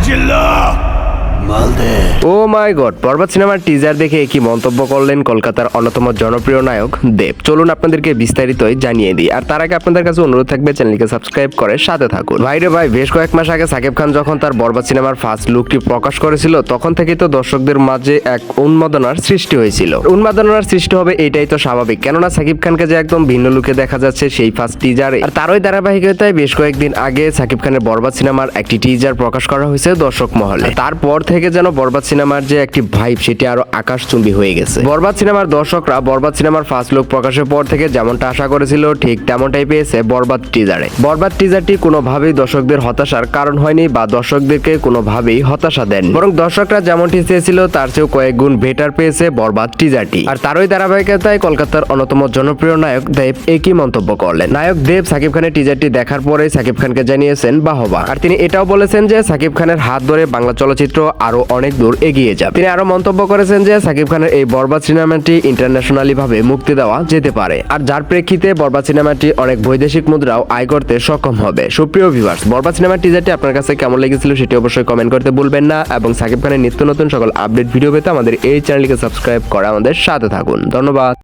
进了。ও মাই god বরবাদ সিনেমার teaser দেখে কি মন্তব্য করলেন কলকাতার অন্যতম জনপ্রিয় নায়ক দেব। চলুন আপনাদেরকে বিস্তারিতই জানিয়ে দিই। আর তার আগে আপনাদের কাছে অনুরোধ থাকবে চ্যানেলকে সাবস্ক্রাইব করে সাথে থাকুন। ভাইরে ভাই, বেশ কয়েক মাস আগে সাকিব খান যখন তার বরবাদ সিনেমার ফার্স্ট লুকটি প্রকাশ করেছিল, তখন থেকেই তো দর্শকদের মাঝে এক উন্মাদনার সৃষ্টি হয়েছিল। উন্মাদনার সৃষ্টি হবে এটাই তো স্বাভাবিক, কেননা সাকিব খানকে যে একদম ভিন্ন লুকে দেখা যাচ্ছে সেই ফার্স্ট টিজারে আর তারই ধারাবাহিকতায় বেশ কয়েকদিন আগে সাকিব খানের বরবাদ সিনেমার একটি টিজার প্রকাশ করা হয়েছে দর্শক মহলে। তারপর থেকে যেন বরবাদ সিনেমার যে একটি ভাইব সেটি আরও আকাশচুম্বী হয়ে গেছে। বরবাদ সিনেমার দর্শকরা বরবাদ সিনেমার ফার্স্ট লুক প্রকাশের পর থেকে যেমনটা আশা করেছিল, ঠিক তেমনটাই পেয়েছে বরবাদ টিজারে বরবাদ টিজারটি কোনোভাবেই দর্শকদের হতাশার কারণ হয়নি বা দর্শকদেরকে কোনোভাবেই হতাশা দেন বরং দর্শকরা যেমনটি চেয়েছিল, তার চেয়েও কয়েক গুণ বেটার পেয়েছে বরবাদ টিজারটি আর তারই ধারাবাহিকতায় কলকাতার অন্যতম জনপ্রিয় নায়ক দেব একই মন্তব্য করলেন। নায়ক দেব সাকিব খানের টিজারটি দেখার পরে সাকিব খানকে জানিয়েছেন, বাহবা। আর তিনি এটাও বলেছেন যে, সাকিব খানের হাত ধরে বাংলা চলচ্চিত্র আরও অনেক দূর এগিয়ে যাবে। তিনি আরও মন্তব্য করেছেন যে সাকিব খানের এই বরবাদ সিনেমাটি ইন্টারন্যাশনালি ভাবে মুক্তি দেওয়া যেতে পারে। আর যার প্রেক্ষিতে বরবাদ সিনেমাটি অনেক বৈদেশিক মুদ্রাও আয় করতে সক্ষম হবে। সুপ্রিয় ভিউয়ার্স বরবাদ সিনেমার টিজারটি আপনার কাছে কেমন লেগেছিল সেটি অবশ্যই কমেন্ট করতে ভুলবেন না এবং সাকিব খানের নিত্য নতুন সকল আপডেট ভিডিও পেতে আমাদের এই চ্যানেলকে সাবস্ক্রাইব করা আমাদের সাথে থাকুন। ধন্যবাদ।